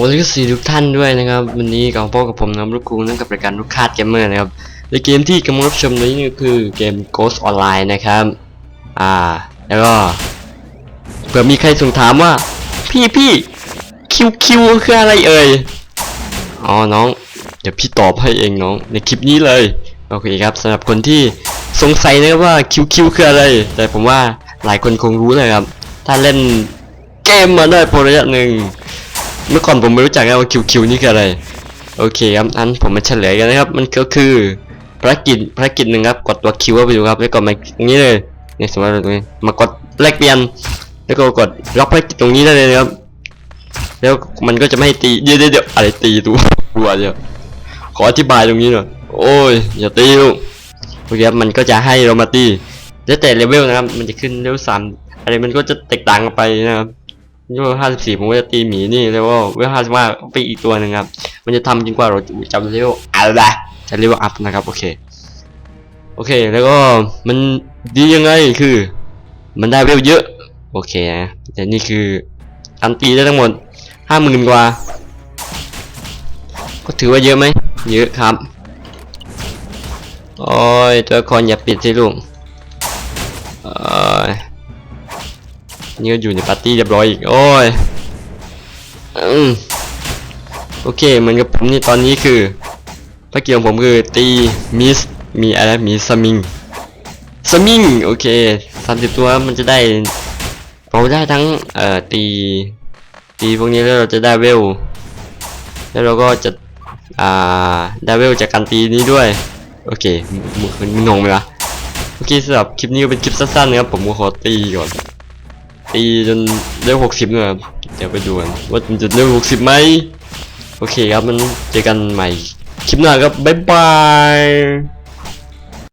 อ้แล้วก็สวัสดีทุกท่านด้วยนะครับ วันนี้กับพ่อกับผมนะลูกครูนั่งกับรายการลูกคาดเกมเมอร์นะครับในเกมที่กำลังรับชมนี้คือเกม Ghost Online นะครับ อ่า แล้วก็เผื่อมีใครสงถามว่า พี่พี่คิวคิวคืออะไรเอ่ยอ๋อน้อง เดี๋ยวพี่ตอบให้เองน้อง ในคลิปนี้เลยโอเคครับสำหรับคนที่สงสัยนะว่าคิวคิวคืออะไร แต่ผมว่าหลายคนคงรู้เลยครับ ถ้าเล่นเกมมาได้พอระยะหนึ่ง เมื่อก่อนผมไม่รู้จักนะว่าคิวคิวนี่คืออะไร โอเคครับอันผมมาเฉลยกันนะครับ มันก็คือภารกิจภารกิจหนึ่งครับกดตัวคิวไปดูครับแล้วกดมาตรงนี้เลยเนี่ยสมมติตรงนี้มากดแลกเปลี่ยน แล้วก็กดรับภารกิจตรงนี้ได้เลยนะครับ แล้วมันก็จะไม่ตีเดี๋ยวเดี๋ยวเดี๋ยวอะไรตีตัวตัวเดียวขออธิบายตรงนี้หน่อยโอ้ยอย่าตีลูกโอเคครับมันก็จะให้เรามาตีแล้วแต่เลเวลนะครับ มันจะขึ้นเลเวลสามอะไรมันก็จะแตกต่างกันไปนะครับ เลเวลห้าสิบสี่ผมก็จะตีหมีนี่แล้วก็เลเวลห้าสิบห้าไปอีกตัวหนึ่งครับ มันจะทำจนกว่าเราจะเลเวลอะไรจะเลเวลอัพนะครับโอเค โอเคแล้วก็มันดียังไงคือ มันได้เวลเยอะโอเคนะแต่นี่คือการตีได้ทั้งหมดห้าหมื่นกว่า ก็ถือว่าเยอะไหมเยอะครับโอ้ยตัวละครอย่าปิดสิลูกโอ้ย นี่ก็อยู่ในปาร์ตี้เรียบร้อยอีก โอ้ยอืมโอเคเหมือนกับผมนี่ตอนนี้คือภารกิจของผมคือตีมิสมีอะไรมีสมิงสมิงโอเคสามสิบตัวมันจะได้เราได้ทั้งเอ่อตีตีพวกนี้แล้วเราจะได้เวล แล้วเราก็จะอ่าได้เวลจากการตีนี้ด้วย โอเคมึงมึงงงไหมวะโอเคสำหรับคลิปนี้ก็เป็นคลิปสั้นๆนะครับผมก็ขอตีก่อน ตีจนเลเวหกสิบนะครับเดี๋ยวไปดูกันว่ามันจะเลเวหกสิบไหมโอเคครับมันเจอกันใหม่คลิปหน้าครับบ๊ายบาย